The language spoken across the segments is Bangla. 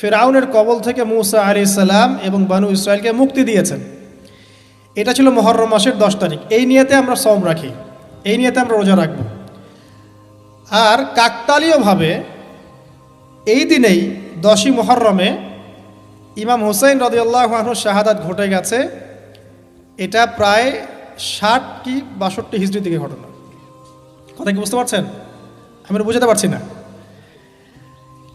ফেরাউনের কবল থেকে মুসা আলি সাল্লাম এবং বানু ইসরায়েলকে মুক্তি দিয়েছেন। এটা ছিল মহরম মাসের দশ তারিখ। এই নিয়েতে আমরা সম রাখি। এই নিয়েতে আমরা রোজা রাখব। আর কাকতালীয়ভাবে এই দিনেই দশই মহরমে ইমাম হুসাইন রদিয়াল্লাহ শাহাদাত ঘটে গেছে। এটা প্রায় ষাট কি বাষট্টি হিজড়ি থেকে ঘটনা। কথা কি বুঝতে পারছেন? আমি বুঝাতে পারছি না।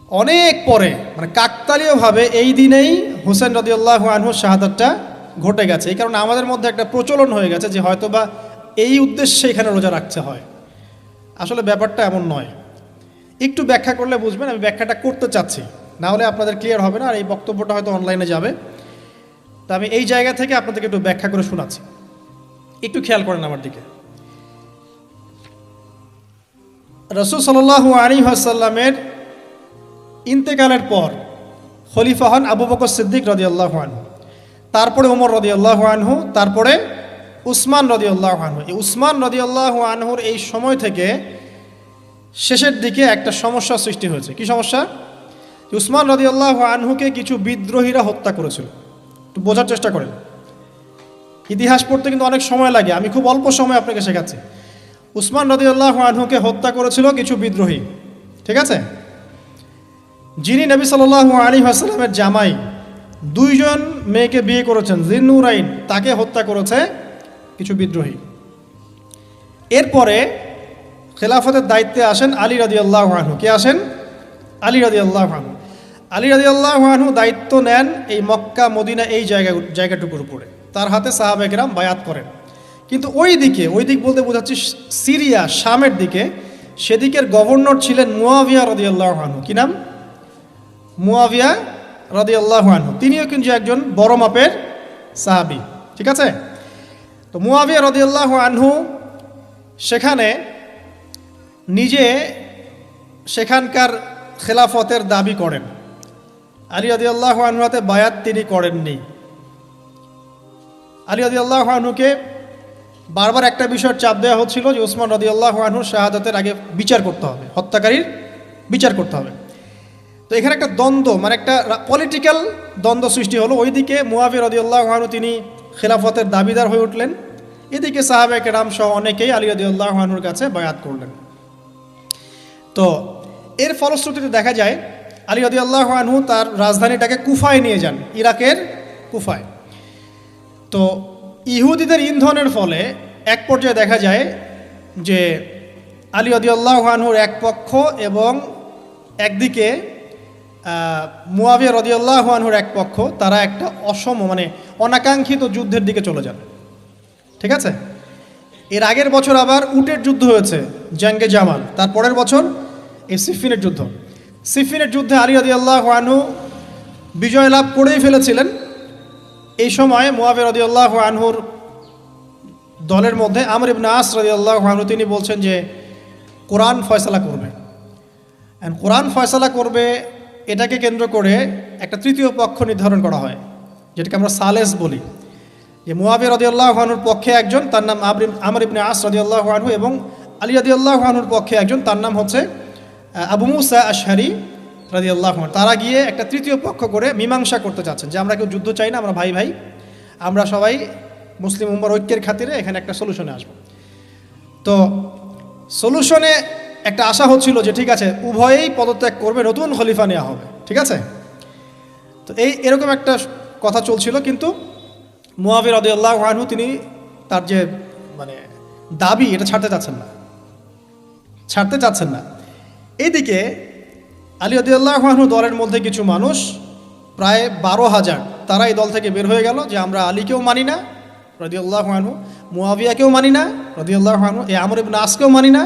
অনেক পরে মানে কাকতালীয়ভাবে এই দিনেই হুসেন রদিউল্লাহ আনহুর শাহাদাতটা ঘটে গেছে। এই কারণে আমাদের মধ্যে একটা প্রচলন হয়ে গেছে যে হয়তো বা এই উদ্দেশ্যে এখানে রোজা রাখতে হয়। আসলে ব্যাপারটা এমন নয়। একটু ব্যাখ্যা করলে বুঝবেন, আমি ব্যাখ্যাটা করতে চাচ্ছি। না হলে আপনাদের ক্লিয়ার হবে না, আর এই বক্তব্যটা হয়তো অনলাইনে যাবে। তা আমি এই জায়গা থেকে আপনাদেরকে একটু ব্যাখ্যা করে শোনাচ্ছি। একটু খেয়াল করেন আমার দিকে। রসুল সাল্লাহ আলী আসাল্লামের ইন্তেকালের পর খলিফা হন আবু বকর সিদ্দিক রদি আনহু। তারপরে ওমর রদি আনহু, তারপরে উসমান রদি আনহু। এই উসমান রদি আনহুর এই সময় থেকে শেষের দিকে একটা সমস্যা সৃষ্টি হয়েছে। কি সমস্যা? উসমান রদি আনহুকে কিছু বিদ্রোহীরা হত্যা করেছিল। একটু বোঝার চেষ্টা করেন। ইতিহাস পড়তে কিন্তু অনেক সময় লাগে। আমি খুব অল্প সময় আপনাকে শেখাচ্ছি। উসমান রদিউল্লাহ আনহুকে হত্যা করেছিল কিছু বিদ্রোহী। ঠিক আছে? যিনি নবী সাল্লাহ আলী আসসালামের জামাই, দুইজন মেয়েকে বিয়ে করেছেন, জিন্নুরাইন, তাকে হত্যা করেছে কিছু বিদ্রোহী। এরপরে খেলাফতের দায়িত্বে আসেন আলী রাজি আল্লাহ আনহু। কে আসেন? আলী রাজি আল্লাহ আনহু। আলী রাজি আল্লাহ দায়িত্ব নেন এই মক্কা, মদিনা, এই জায়গা, জায়গাটুকুর উপরে। তার হাতে সাহাবেকরাম বায়াত করেন। কিন্তু ওই দিকে, ওই দিক বলতে বোঝাচ্ছি সিরিয়া, শামের দিকে, সেদিকের গভর্নর ছিলেন মুয়াবিয়া রদি আল্লাহ আনহু। কি নাম? মুয়াবিয়া রদি আল্লাহ আনহু। তিনিও কিন্তু একজন বড় মাপের সাহাবি। ঠিক আছে? তো মুয়াবিয়া রদি আল্লাহ আনহু সেখানে নিজে সেখানকার খেলাফতের দাবি করেন। আলী আদি আল্লাহ আনহাতে বায়াত তিনি করেননি। আলী আদি আল্লাহ আনহুকে বারবার একটা বিষয়ের চাপ দেওয়া হচ্ছিল যে ওসমান রদি আল্লাহ আনহুর শাহাদাতের আগে বিচার করতে হবে, হত্যাকারীর বিচার করতে হবে। তো এখানে একটা দ্বন্দ্ব মানে একটা পলিটিক্যাল দ্বন্দ্ব সৃষ্টি হলো। ওইদিকে মুয়াবি রদি আল্লাহ তিনি খেলাফতের দাবিদার হয়ে উঠলেন। এদিকে সাহাবে কেরাম সহ অনেকেই আলী রদি আল্লাহ আনহুর কাছে বায়াত করলেন। তো এর ফলশ্রুতিতে দেখা যায়, আলী রদি আল্লাহ তার রাজধানীটাকে কুফায় নিয়ে যান, ইরাকের কুফায়। তো ইহুদিদের ইন্ধনের ফলে এক পর্যায়ে দেখা যায় যে আলী আনহুর এক পক্ষ এবং একদিকে মুয়াবিয়া রদিয়াল্লাহ আনহুর এক পক্ষ, তারা একটা অসম মানে অনাকাঙ্ক্ষিত যুদ্ধের দিকে চলে যান। ঠিক আছে? এর আগের বছর আবার উটের যুদ্ধ হয়েছে, জাঙ্গে জামাল। তার পরের বছর এই সিফিনের যুদ্ধ। সিফিনের যুদ্ধে আলী আল্লাহ আনহু বিজয় লাভ করেই ফেলেছিলেন। এই সময় মোয়াবে রদিউল্লাহ আনহুর দলের মধ্যে আমর ইবনা আস রদিউল্লাহ আনহু, তিনি বলছেন যে, কোরআন ফয়সালা করবে। কোরআন ফয়সালা করবে এটাকে কেন্দ্র করে একটা তৃতীয় পক্ষ নির্ধারণ করা হয়, যেটাকে আমরা সালেস বলি। যে মোয়াবে রদিউল্লাহ আনহুর পক্ষে একজন, তার নাম আবরিম আমর ইবনে আস রদিউল্লাহ আনহু এবং আলী রদিউল্লাহ আনহুর পক্ষে একজন, তার নাম হচ্ছে আবু মুসা আশহারি রাজি আল্লাহ তারা গিয়ে একটা তৃতীয় পক্ষ করে মীমাংসা করতে চাচ্ছেন, যে আমরা কেউ যুদ্ধ চাই না, আমরা ভাই ভাই, আমরা সবাই মুসলিম উম্মার ঐক্যের খাতিরে এখানে একটা সলিউশনে আসব। তো সলিউশনে একটা আশা হচ্ছিল যে ঠিক আছে, উভয়েই পদত্যাগ করবে, নতুন খলিফা নেওয়া হবে। ঠিক আছে? তো এই এরকম একটা কথা চলছিল, কিন্তু মুয়াবির রদি আল্লাহ আনহু তিনি তার যে মানে দাবি, এটা ছাড়তে চাচ্ছেন না। ছাড়তে চাচ্ছেন না। এইদিকে আলী আদিউল্লাহানু দলের মধ্যে কিছু মানুষ, প্রায় বারো হাজার, তারা এই দল থেকে বের হয়ে গেল যে আমরা আলীকেও মানি না রদিউল্লাহ রদিউল্লাহানহু মুয়াবিয়াকেও মানি না রদিউল্লাহ রদিউল্লাহানহু এ আমর ইবন আসকেও মানি না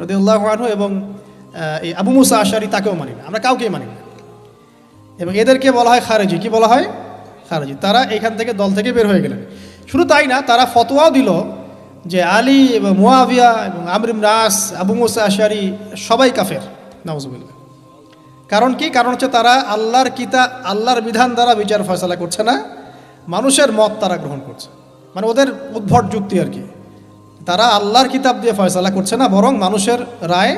রদিউল্লাহানহু এবং এই আবু মুসা আশারি তাকেও মানি না আমরা কাউকেই মানি না। এবং এদেরকে বলা হয় খারেজি। কি বলা হয়? খারেজি। তারা এখান থেকে দল থেকে বের হয়ে গেলেন। শুধু তাই না, তারা ফতোয়াও দিল যে আলী এবং মুয়াবিয়া এবং আমরিম রাস আবু মুসা আশারি সবাই কাফের। নওয়াজুবিল্লা কারণ কি? কারণ হচ্ছে তারা আল্লাহর কিতা, আল্লাহর বিধান দ্বারা বিচার ফয়সলা করছে না। মানুষের মত তারা গ্রহণ করছে। মানে ওদের উদ্ভট যুক্তি আর কি। তারা আল্লাহর কিতাব দিয়ে ফয়সালা করছে না, বরং মানুষের রায়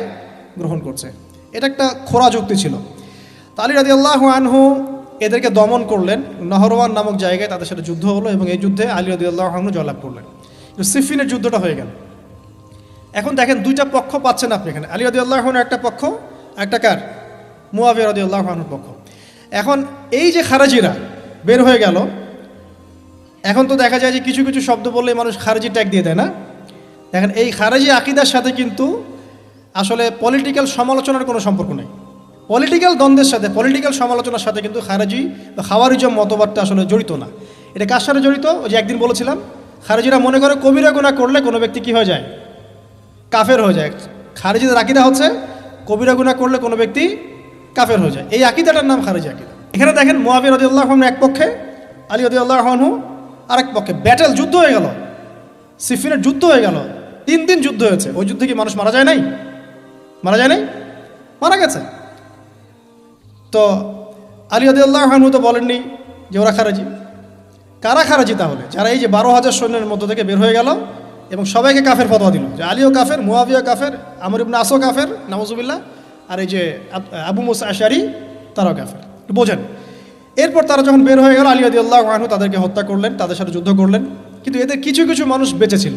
গ্রহণ করছে। এটা একটা খোরা যুক্তি ছিল। তো আলী রাজি আল্লাহ আনহু এদেরকে দমন করলেন, নহরওয়ান নামক জায়গায় তাদের সাথে যুদ্ধ হলো এবং এই যুদ্ধে আলী রাজি আল্লাহ আনহু জয়লাভ করলেন। সিফিনের যুদ্ধটা হয়ে গেল। এখন দেখেন দুইটা পক্ষ পাচ্ছেন আপনি এখানে। আলী রাজি আল্লাহ একটা পক্ষ, একটা কার? মুয়াবিয়া রাজি আল্লাহ আনহুর পক্ষ। এখন এই যে খারাজিরা বের হয়ে গেল, এখন তো দেখা যায় যে কিছু কিছু শব্দ বললে মানুষ খারাজি ট্যাগ দিয়ে দেয় না। দেখেন, এই খারাজি আকিদার সাথে কিন্তু আসলে পলিটিক্যাল সমালোচনার কোনো সম্পর্ক নেই। পলিটিক্যাল দ্বন্দ্বের সাথে পলিটিক্যাল সমালোচনার সাথে কিন্তু খারাজি বা খাওয়ারিজম মতবাদটা আসলে জড়িত না। এটা কার সাথে জড়িত? ওই যে একদিন বলেছিলাম, খারেজিরা মনে করে কবিরা গুণা করলে কোনো ব্যক্তি কী হয়ে যায়? কাফের হয়ে যায়। খারেজিদের আকিদা হচ্ছে, কবিরা গুণা করলে কোনো ব্যক্তি কাফের হয়ে যায়। এই আকিদাটার নাম খারেজি আকিদা। এখানে দেখেন মোয়াবির রদিউল্লাহ এক পক্ষে, আলী রদিউল্লাহ আরেক পক্ষে। ব্যাটেল যুদ্ধ হয়ে গেল, সিফিনের যুদ্ধ হয়ে গেল। তিন দিন যুদ্ধ হয়েছে। ওই যুদ্ধে কি মানুষ মারা যায় নাই? মারা যায় নাই? মারা গেছে। তো আলী আদিউল্লাহ খানু তো বলেননি যে ওরা খারাজি। কারা খারাজি তাহলে? যারা এই যে বারো হাজার সৈন্যের মধ্য থেকে বের হয়ে গেল এবং সবাইকে কাফের ফতোয়া দিল। যে আলীও কাফের মুয়াবিয়া কাফের, আমর ইবনা আসো কাফের নওয়াজুবিল্লাহ আর এই যে আবু মুসা আশারি, তারাও কাফের। বোঝেন। এরপর তারা যখন বের হয়ে গেল, আলী আদিউল্লাহ খানু তাদেরকে হত্যা করলেন, তাদের সাথে যুদ্ধ করলেন। কিন্তু এদের কিছু কিছু মানুষ বেঁচে ছিল।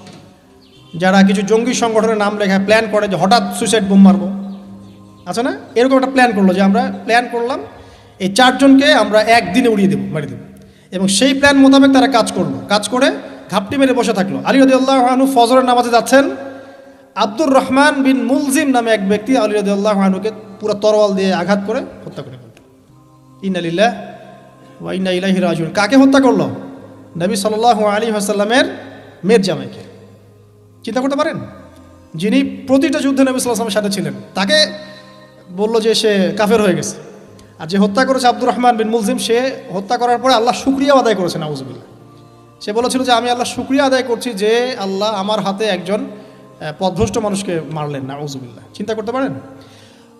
যারা কিছু জঙ্গি সংগঠনের নাম লেখা প্ল্যান করে যে হঠাৎ সুইসাইড বোম মারবো। আছে না? এরকম একটা প্ল্যান করল যে আমরা প্ল্যান করলাম, এই চারজনকে আমরা একদিনে উড়িয়ে দেবো মারি দেবো। এবং সেই প্ল্যান মোতাবেক তারা কাজ করল। কাজ করে ঘাপটি মেরে বসে থাকল। আলী রদিউল্লাহ ফজরের নামাজে যাচ্ছেন। আব্দুর রহমান বিন মুলজিম নামে এক ব্যক্তি আলী রদিউল্লাহ পুরো তরোয়াল দিয়ে আঘাত করে হত্যা করে ফেলল। ইন্নালিল্লাহ ওয়া ইন্না রাজিউন। কাকে হত্যা করল? নবী সাল্লাল্লাহু আলী ওয়াসাল্লামের মেয়ের জামাইকে। চিন্তা করতে পারেন? যিনি প্রতিটা যুদ্ধে নবী সাল্লাহ আসলামের সাথে ছিলেন তাকে বলল যে সে কাফের হয়ে গেছে। আর যে হত্যা করেছে আব্দুর রহমান বিন মুলজিম সে হত্যা করার পরে আল্লাহ শুক্রিয়া আদায় করেছে নাউজুবিল্লাহ। সে বলেছিল যে আমি আল্লাহ শুক্রিয়া আদায় করছি যে আল্লাহ আমার হাতে একজন আহ, পথভ্রষ্ট মানুষকে মারলেন নাউজুবিল্লাহ। চিন্তা করতে পারেন?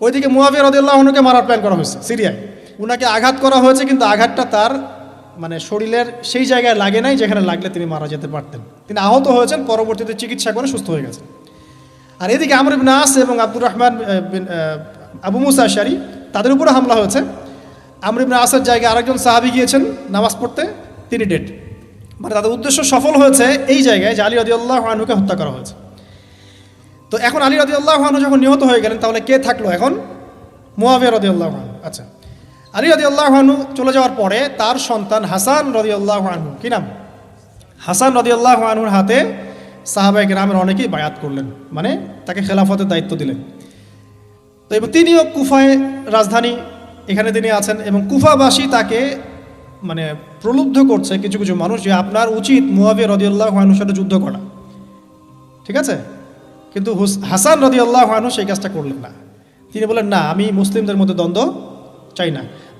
ওইদিকে মুয়াবিয়া রদিউল্লাহনুকে মারার প্ল্যান করা হয়েছে সিরিয়ায়। উনাকে আঘাত করা হয়েছে কিন্তু আঘাতটা তার মানে শরীরের সেই জায়গায় লাগে নাই যেখানে লাগলে তিনি মারা যেতে পারতেন। তিনি আহত হয়েছেন, পরবর্তীতে চিকিৎসা করে সুস্থ হয়ে গেছেন। আর এদিকে আমর ইবনে আস এবং আব্দুর রহমান আবু মুসা আশারি, তাদের উপরে হামলা হয়েছে। আমর ইবনে আসের জায়গায় আরেকজন সাহাবি গিয়েছেন নামাজ পড়তে, তিনি ডেট মানে তাদের উদ্দেশ্য সফল হয়েছে এই জায়গায় যে আলী রদিউল্লাহ আনহুকে হত্যা করা হয়েছে। তো এখন আলী রদিউল্লাহ আনহু যখন নিহত হয়ে গেলেন, তাহলে কে থাকল এখন? মুয়াবিয়া রদিউল্লাহ আনহু। আচ্ছা। আলী রদিউল্লাহ আনহু চলে যাওয়ার পরে তার সন্তান হাসান রদিউল্লাহ আনহু। কি নাম? হাসান রদিউল্লাহ আনহুর হাতে সাহাবাই গ্রামের অনেকেই বায়াত করলেন মানে তাকে খেলাফতের দায়িত্ব দিলেন। তো এবং তিনিও কুফায় রাজধানী এখানে তিনি আছেন এবং কুফাবাসী তাকে মানে প্রলুব্ধ করছে কিছু কিছু মানুষ যে আপনার উচিত মুয়াবিয়া রদিউল্লাহ আনহুর সাথে যুদ্ধ করা। ঠিক আছে? কিন্তু হুস- হাসান রদিউল্লাহ আনহু সেই কাজটা করলেন না। তিনি বলেন না, আমি মুসলিমদের মধ্যে দ্বন্দ্ব চাই না।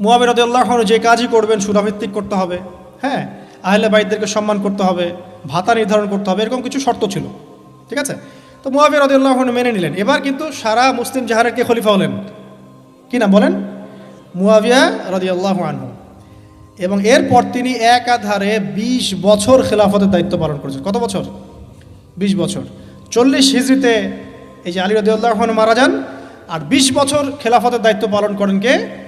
মুয়াবির রদুল্লাহ যে কাজই করবেন, সুরাভিত্তিক করতে হবে হ্যাঁ? আহলে বাইদদেরকে সম্মান করতে হবে, ভাতা নির্ধারণ করতে হবে, এরকম কিছু শর্ত ছিল, ঠিক আছে? তো মুয়াবির রদুল্লাহ মেনে নিলেন। এবার কিন্তু সারা মুসলিম জাহারের কে খলিফা হলেন? কি না বলেন? মুয়াবিয়া রদিয়াল্লাহ আনহু। এবং এরপর তিনি একাধারে বিশ বছর খেলাফতের দায়িত্ব পালন করেছেন। কত বছর? বিশ বছর। চল্লিশ হিজড়িতে এই যে আলী রদিউল্লাহ মারা যান, আর বিশ বছর খেলাফতের দায়িত্ব পালন করেন কে?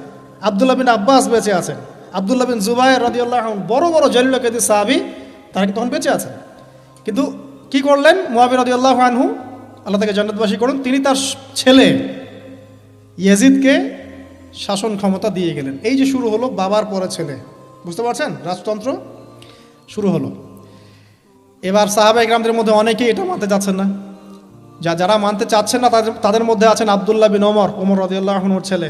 আবদুল্লাহ বিন আব্বাস বেঁচে আছেন। আবদুল্লাহ বিন জুবাই রাদিউল্লাহ বড় বড় জলিল কেদি সাহাবি, তারা কি তখন বেঁচে আছেন। কিন্তু কি করলেন? মুয়াবির রাদিউল্লাহ আনহু, আল্লাহ তাকে জান্নাতবাসী করুন, তিনি তার ছেলে ইয়েজিদকে শাসন ক্ষমতা দিয়ে গেলেন। এই যে শুরু হলো বাবার পরে ছেলে। বুঝতে পারছেন? রাজতন্ত্র শুরু হলো। এবার সাহাবা ইকরামদের মধ্যে অনেকেই এটা মানতে চাচ্ছেন না। যা, যারা মানতে চাচ্ছেন না, তাদের তাদের মধ্যে আছেন আবদুল্লাহ বিন ওমর ওমর রদিউল্লাহনুর ছেলে।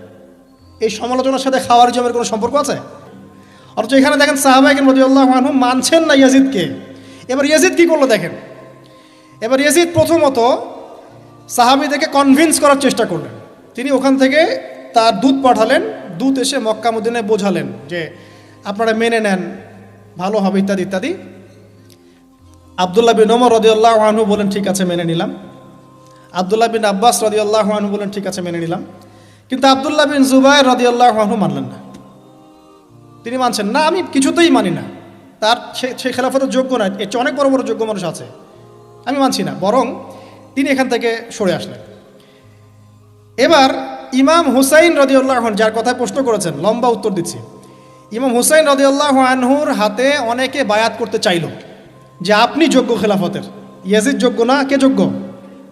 এই সমালোচনার সাথে খাওয়ার জমের কোনো সম্পর্ক আছে? অথচ এখানে দেখেন সাহাবাহিকের মধ্যে আল্লাহ আনহু মানছেন না ইয়াজিদকে। এবার ইয়াজিদ কি করল দেখেন? এবার ইয়াজিদ প্রথমত সাহাবিদেরকে কনভিন্স করার চেষ্টা করলেন। তিনি ওখান থেকে তার দুধ পাঠালেন দুধ এসে মক্কা বোঝালেন যে আপনারা মেনে নেন, ভালো হবে ইত্যাদি ইত্যাদি। আবদুল্লাহ বিন ওমর রদিউল্লাহ আনহু বলেন, ঠিক আছে, মেনে নিলাম। আবদুল্লাহ বিন আব্বাস রদিউল্লাহ আনহু বলেন, ঠিক আছে, মেনে নিলাম। কিন্তু আবদুল্লাহ বিন জুবাই রদিউল্লাহ আনহু মানলেন না। তিনি মানছেন, না, আমি কিছুতেই মানি না। তার সে খেলাফতের যোগ্য না এর চেয়ে অনেক বড় বড় যোগ্য মানুষ আছে। আমি মানছি না। বরং তিনি এখান থেকে সরে আসলেন। এবার ইমাম হুসাইন রদিউল্লাহ যার কথায় প্রশ্ন করেছেন, লম্বা উত্তর দিচ্ছি। ইমাম হুসাইন রদিউল্লাহ আনহুর হাতে অনেকে বায়াত করতে চাইল যে, আপনি যোগ্য খেলাফতের। ইয়াজিদ যোগ্য না? কে যোগ্য?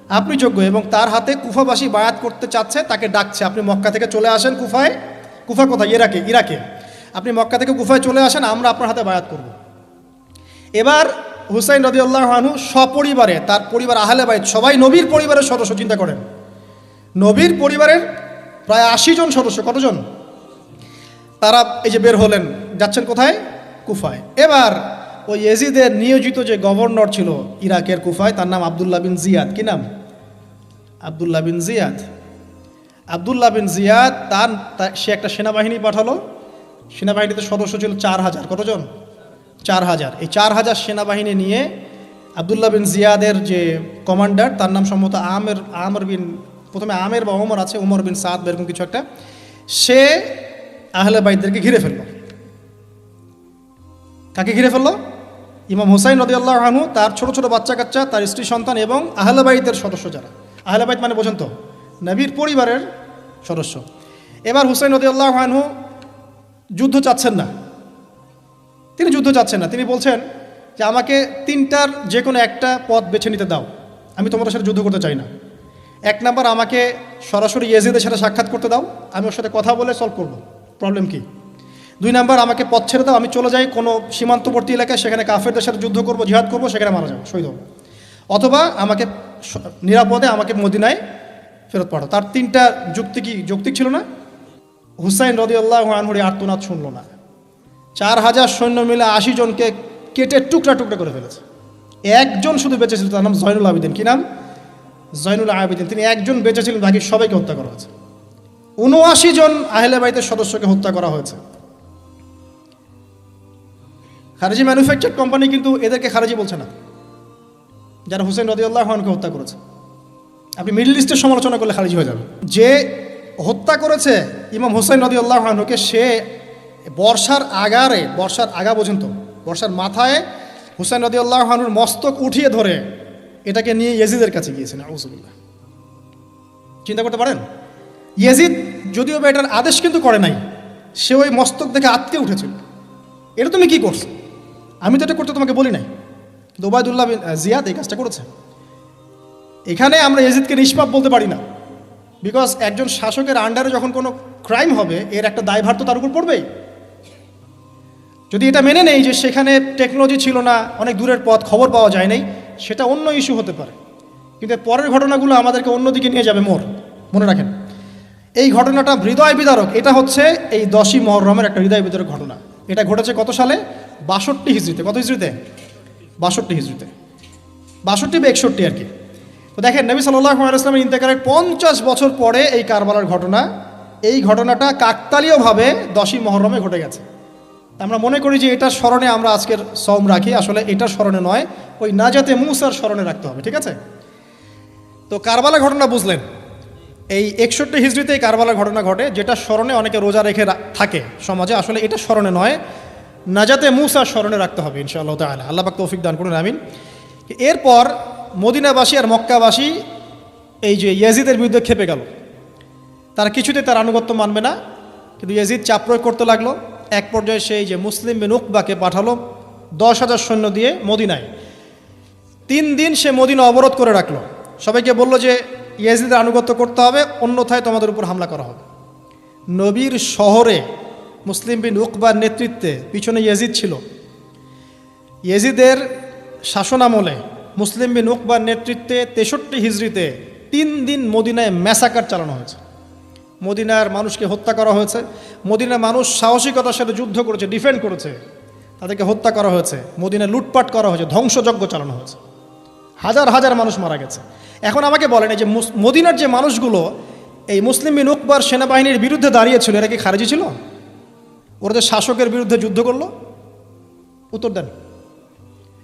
আপনি যোগ্য এবং তার হাতে কুফাবাসী বায়াত করতে চাচ্ছে, তাকে ডাকছে। আপনি মক্কা থেকে চলে আসেন কুফায়। কুফা কোথায়? ইরাকে ইরাকে। আপনি মক্কা থেকে কুফায় চলে আসেন, আমরা আপনার হাতে বায়াত করব। এবার হুসাইন রদিউল্লাহ আনহু সপরিবারে, তার পরিবার আহলে বাইত, সবাই নবীর পরিবারের সদস্য, চিন্তা করেন। নবীর পরিবারের প্রায় আশি জন সদস্য, কতজন? তারা এই যে বের হলেন, যাচ্ছেন কোথায়? কুফায়। এবার ওই এজিদের নিয়োজিত যে গভর্নর ছিল, ইরাকের কুফায়, তার নাম আবদুল্লাহ বিন জিয়াদ। কি নাম? আবদুল্লাহ বিন জিয়াদ। আবদুল্লাহ বিন জিয়াদ তার সে একটা সেনাবাহিনী পাঠালো। সেনাবাহিনীতে সদস্য ছিল চার হাজার। কতজন? চার হাজার। এই চার হাজার সেনাবাহিনী নিয়ে আবদুল্লাহ বিন জিয়াদের যে কমান্ডার, তার নাম সম্ভবত আমের, আমর বিন, প্রথমে আমের বা ওমর আছে, ওমর বিন সাদ এরকম কিছু একটা। সে আহলে ঘিরে ফেলল। কাকে ঘিরে ফেলল? ইমাম হুসাইন রদি আল্লাহ আনহু, তার ছোট ছোট বাচ্চা কাচ্চা তার স্ত্রী সন্তান এবং আহলাবাইদের সদস্য যারা। আহলাবাইদ মানে বোঝেন তো নবীর পরিবারের সদস্য। এবার হুসাইন রদি আল্লাহ আনহু যুদ্ধ চাচ্ছেন না। তিনি যুদ্ধ চাচ্ছেন না। তিনি বলছেন যে, আমাকে তিনটার যে কোনো একটা পথ বেছে নিতে দাও। আমি তোমাদের সাথে যুদ্ধ করতে চাই না। এক নাম্বার, আমাকে সরাসরি ইয়েজিদের সাথে সাক্ষাৎ করতে দাও। আমি ওর সাথে কথা বলে সলভ করব। প্রবলেম কি? দুই নাম্বার, আমাকে পথ ছেড়ে দাও। আমি চলে যাই কোনো সীমান্তবর্তী এলাকায়। সেখানে কাফেরদের সাথে যুদ্ধ করব, জিহাদ করব, সেখানে মারা যাব। শহীদ অথবা, আমাকে নিরাপদে আমাকে মদিনায় ফেরত পাঠাও। তার তিনটা যুক্তি কি যৌক্তিক ছিল না? হুসাইন রদি আল্লাহ আনহুরি আর্তনাদ শুনল না। চার হাজার সৈন্য মিলে আশি জনকে কেটে টুকরা টুকরা করে ফেলেছে। একজন শুধু বেঁচে ছিল, তার নাম জয়নুল আবিদিন। কি নাম? জয়নুল আবিদিন। তিনি একজন বেঁচে ছিলেন, বাকি সবাইকে হত্যা করা হয়েছে। উনআশি জন আহলে বাইতের সদস্যকে হত্যা করা হয়েছে। খারেজি ম্যানুফ্যাকচার কোম্পানি কিন্তু এদেরকে খারেজি বলছে না। যারা হুসেন রদিউল্লাহ খানকে হত্যা করেছে। আপনি মিডল ইস্টের সমালোচনা করলে খারিজ হয়ে যাবে। যে হত্যা করেছে ইমাম হোসেন আহনুকে সে বর্ষার আগারে, বর্ষার আগা পর্যন্ত, বর্ষার মাথায় হুসেন আহনুর মস্তক উঠিয়ে ধরে এটাকে নিয়ে ইয়েজিদের কাছে গিয়েছেন আউজুবিল্লাহ চিন্তা করতে পারেন? ইয়েজিদ যদিও বা এটার আদেশ কিন্তু করে নাই, সে ওই মস্তক দেখে আটকে উঠেছিল। এটা তুমি কি করছ? আমি তো এটা করতে তোমাকে বলি নাই। দোবায়দুল্লাহ বিন জিয়াদ এই কাজটা করেছে। এখানে আমরা এজিদকে নিষ্পাপ বলতে পারি না। বিকজ একজন শাসকের আন্ডারে যখন কোনো ক্রাইম হবে, এর একটা দায়ভার তো তার উপর পড়বেই। যদি এটা মেনে নেই যে সেখানে টেকনোলজি ছিল না, অনেক দূরের পথ, খবর পাওয়া যায় নাই, সেটা অন্য ইস্যু হতে পারে। কিন্তু পরের ঘটনাগুলো আমাদেরকে অন্যদিকে নিয়ে যাবে মোর মনে রাখেন। এই ঘটনাটা হৃদয় বিদারক। এটা হচ্ছে এই দশই মহরমের একটা হৃদয় বিদারক ঘটনা। এটা ঘটেছে কত সালে? বাষট্টি হিজড়িতে। কত হিজড়িতে? বাষট্টি হিজড়িতে। বাষট্টি বা একষট্টি আর কি। তো দেখেন, নবী সাল্লাহ ইসলামের ইন্তেকারের পঞ্চাশ বছর পরে এই কারবালার ঘটনা, এই ঘটনাটা কাকতালীয়ভাবে দশই মহরমে ঘটে গেছে। আমরা মনে করি যে এটার স্মরণে আমরা আজকের সম রাখি, আসলে এটার স্মরণে নয়, ওই নাজাতে মুসার স্মরণে রাখতে হবে, ঠিক আছে? তো কারবালা ঘটনা বুঝলেন। এই একষট্টি হিজড়িতে এই কারবালার ঘটনা ঘটে, যেটা স্মরণে অনেকে রোজা রেখে থাকে সমাজে, আসলে এটা স্মরণে নয়। নাজাতে মুসার স্মরণে রাখতে হবে ইনশাআল্লাহ তাআলা। আল্লাহ পাক তৌফিক দান করুন, আমিন। এরপর মদিনাবাসী আর মক্কাবাসী এই যে ইয়াজিদের বিরুদ্ধে খেপে গেল। তারা কিছুতে তার আনুগত্য মানবে না, কিন্তু ইয়াজিদ চাপ প্রয়োগ করতে লাগল। এক পর্যায়ে সেই যে মুসলিম বিন উকবাকে পাঠালো দশ হাজার সৈন্য দিয়ে মদিনায়। তিন দিন সে মদিনা অবরোধ করে রাখল। সবাইকে বলল যে, ইয়াজিদের আনুগত্য করতে হবে, অন্যথায় তোমাদের উপর হামলা করা হবে। নবীর শহরে মুসলিম বিন উকবার নেতৃত্বে পিছনে ইয়াজিদ ছিল। ইয়েজিদের শাসনামলে মুসলিম বিন উকবার নেতৃত্বে তেষট্টি হিজড়িতে তিন দিন মদিনায় ম্যাসাকার চালানো হয়েছে। মদিনার মানুষকে হত্যা করা হয়েছে। মদিনার মানুষ সাহসিকতার সাথে যুদ্ধ করেছে ডিফেন্ড করেছে। তাদেরকে হত্যা করা হয়েছে। মদিনায় লুটপাট করা হয়েছে, ধ্বংসযজ্ঞ চালানো হয়েছে। হাজার হাজার মানুষ মারা গেছে। এখন আমাকে বলেন, এই যে মদিনার যে মানুষগুলো, এই মুসলিম বিন উকবার সেনাবাহিনীর বিরুদ্ধে দাঁড়িয়েছিল এরা কি খারেজি ছিল? ওরা যে শাসকের বিরুদ্ধে যুদ্ধ করল? উত্তর দেন।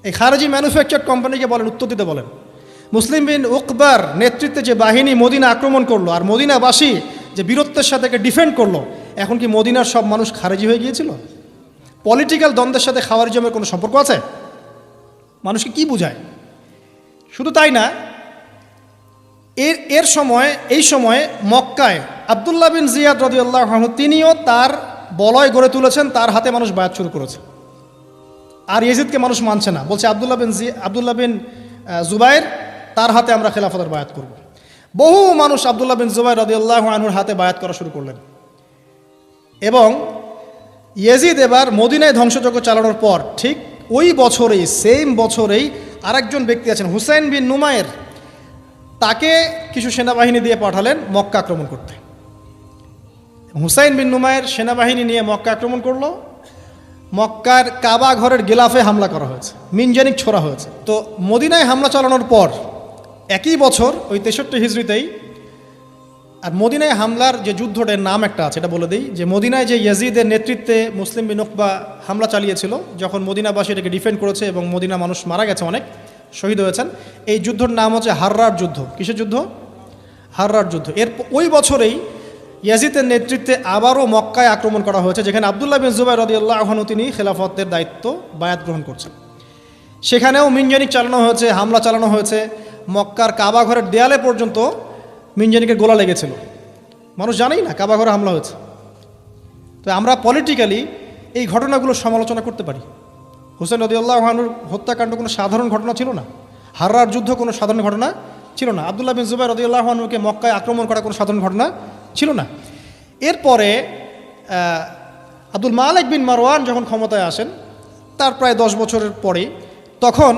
এই খারেজি ম্যানুফ্যাকচার কোম্পানিকে বলেন, উত্তর দিতে বলেন। মুসলিম বিন উকবার নেতৃত্বে যে বাহিনী মদিনা আক্রমণ করল আর মদিনাবাসী যে বীরত্বের সাথে ডিফেন্ড করল, এখন কি মদিনার সব মানুষ খারেজি হয়ে গিয়েছিল? পলিটিক্যাল দ্বন্দ্বের সাথে খাওয়ার খাওয়ারিজমের কোনো সম্পর্ক আছে? মানুষকে কি বোঝায়? শুধু তাই না, এর এর সময়, এই সময় মক্কায় আবদুল্লাহ বিন জিয়াদ রদিউল্লাহ তিনিও তার বলয় গড়ে তুলেছেন, তার হাতে মানুষ বায়াত শুরু করেছে। আর ইয়েজিদকে মানুষ মানছে না। বলছে আবদুল্লাহ বিন জি আবদুল্লাহ বিন জুবাইর, তার হাতে আমরা খেলাফতের বায়াত করব। বহু মানুষ আবদুল্লাহ বিন জুবাইর রদিউল্লাহ আনুর হাতে বায়াত করা শুরু করলেন। এবং ইয়েজিদ এবার মদিনায় ধ্বংসযজ্ঞ চালানোর পর ঠিক ওই বছরেই সেম বছরেই আরেকজন ব্যক্তি আছেন, হুসাইন বিন নুমায়ের। তাকে কিছু সেনাবাহিনী দিয়ে পাঠালেন মক্কা আক্রমণ করতে। হুসাইন বিন নুমায়ের সেনাবাহিনী নিয়ে মক্কা আক্রমণ করল। মক্কার কাবা ঘরের গেলাফে হামলা করা হয়েছে, মিনজানিক ছোড়া হয়েছে। তো মদিনায় হামলা চালানোর পর একই বছর, ওই তেষট্টি হিজড়িতেই, আর মদিনায় হামলার যে যুদ্ধটার নাম একটা আছে, এটা বলে দিই, যে মদিনায় যে ইয়াজিদের নেতৃত্বে মুসলিম বিন উকবা হামলা চালিয়েছিল, যখন মদিনাবাসী এটাকে ডিফেন্ড করেছে এবং মদিনা মানুষ মারা গেছে অনেক, শহীদ হয়েছেন, এই যুদ্ধর নাম হচ্ছে হাররার যুদ্ধ। কিসের যুদ্ধ? হাররার যুদ্ধ। এর ওই বছরেই ইয়াজিদের নেতৃত্বে আবারও মক্কায় আক্রমণ করা হয়েছে, যেখানে আবদুল্লাহ বিন জুবাই রদিয়াল্লাহ তিনি খেলাফতের দায়িত্ব বায়াত গ্রহণ করছেন। সেখানেও মিনজানিক চালানো হয়েছে, হামলা চালানো হয়েছে। মক্কার কাবা ঘরের দেয়ালে পর্যন্ত মিনজানিকের গোলা লেগেছিল। মানুষ জানেই না কাবা ঘরে হামলা হয়েছে। তো আমরা পলিটিক্যালি এই ঘটনাগুলো সমালোচনা করতে পারি। হোসেন রদিউল্লাহ আহনুর হত্যাকাণ্ড কোনো সাধারণ ঘটনা ছিল না। হাররার যুদ্ধ কোনো সাধারণ ঘটনা ছিল না। আবদুল্লাহ বিন জুবাই রদিউল্লাহ মক্কায় আক্রমণ করা কোনো সাধারণ ঘটনা ছিল না। এরপরে আব্দুল মালিক বিন মারওয়ান যখন ক্ষমতায় আসেন, তার প্রায় দশ বছরের পরেই তখন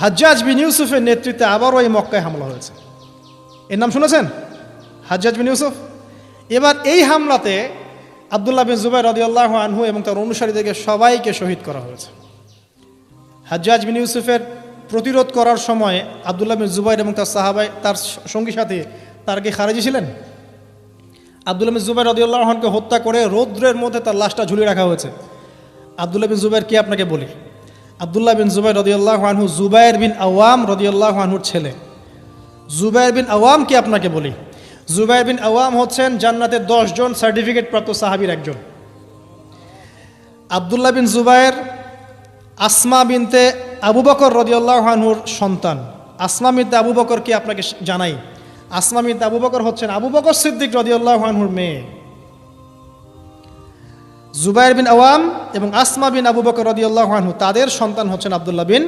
হাজ্জাজ বিন ইউসুফের নেতৃত্বে আবারও এই মক্কায় হামলা হয়েছে। এর নাম শুনেছেন? হাজ্জাজ বিন ইউসুফ। এবার এই হামলাতে আবদুল্লাহ বিন জুবাই রদিয়াল্লাহ আনহু এবং তার অনুসারীদেরকে সবাইকে শহীদ করা হয়েছে। হাজ্জাজ বিন ইউসুফের প্রতিরোধ করার সময় আবদুল্লাহ বিন জুবাইর এবং তার সাহাবাই, তার সঙ্গী সাথে, তার কি খারেজি ছিলেন? আবদুল্লাহ বিন জুবাইর রদিউল্লাহনকে হত্যা করে রৌদ্রের মধ্যে তার লাশটা ঝুলিয়ে রাখা হয়েছে। আবদুল্লাহ বিন জুবাইর কি আপনাকে বলি? আবদুল্লাহ বিন জুবাইর রদিউল্লাহ আনহু জুবাইর বিন আওয়াম রদিউল্লাহ আনহুর ছেলে। জুবাইর বিন আওয়াম কি আপনাকে বলি? জুবাইর বিন আওয়াম হচ্ছেন জান্নাতের জন সার্টিফিকেট প্রাপ্ত সাহাবীর একজন। আবদুল্লাহ বিন জুবাইর আসমা বিনতে আবু বকর রদিউল্লাহ আনহুর সন্তান। আসমা বিনতে আবু বকর কি আপনাকে জানাই? আসমা বিনতে আবু বকর হচ্ছেন আবু বকর সিদ্দিক রদিউল্লাহ আনহুর মেয়ে। জুবাইর বিন আওয়াম এবং আসমা বিন আবু বকর রদিউল্লাহ আনহু, তাদের সন্তান হচ্ছেন আবদুল্লাহ বিন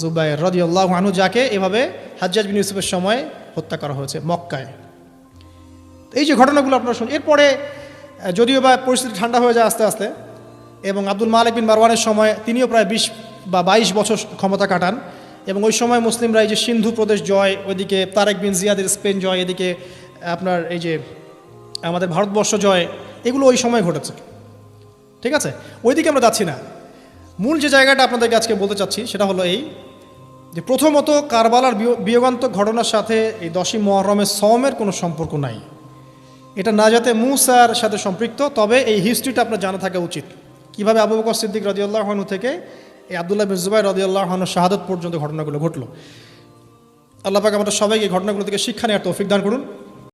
জুবাইর রদিউল্লাহ আনহু, যাকে এভাবে হাজ্জাজ বিন ইউসুফের সময় হত্যা করা হয়েছে মক্কায়। এই যে ঘটনাগুলো আপনারা শুনুন এরপরে যদিও বা পরিস্থিতি ঠান্ডা হয়ে যায় আস্তে আস্তে, এবং আব্দুল মালিক বিন মারওয়ানের সময় তিনিও প্রায় বিশ বা বাইশ বছর ক্ষমতা কাটান এবং ওই সময় মুসলিমরা এই যে সিন্ধু প্রদেশ জয়, ওইদিকে তারেক বিন জিয়াদের স্পেন জয়, এদিকে আপনার এই যে আমাদের ভারতবর্ষ জয়, এগুলো ওই সময় ঘটেছে। ঠিক আছে? ওইদিকে আমরা যাচ্ছি না। মূল যে জায়গাটা আপনাদেরকে আজকে বলতে চাচ্ছি সেটা হলো এই যে প্রথমত কারবালার বিয়- বিয়োগান্তক ঘটনার সাথে এই দশই মহরমের সমের কোনো সম্পর্ক নাই। এটা না যাতে মুসার সাথে সম্পৃক্ত, তবে এই হিস্ট্রিটা আপনার জানা থাকা উচিত। কীভাবে আবু বকর সিদ্দিক রদিউল্লাহনু থেকে এই আবদুল্লাহ বিজুবাই রদি রদিউল্লাহনু শাহাদত পর্যন্ত ঘটনাগুলো ঘটলো। আল্লাহ পাক আমাদের সবাইকে ঘটনাগুলো থেকে শিক্ষা নেওয়ার তৌফিক দান করুন।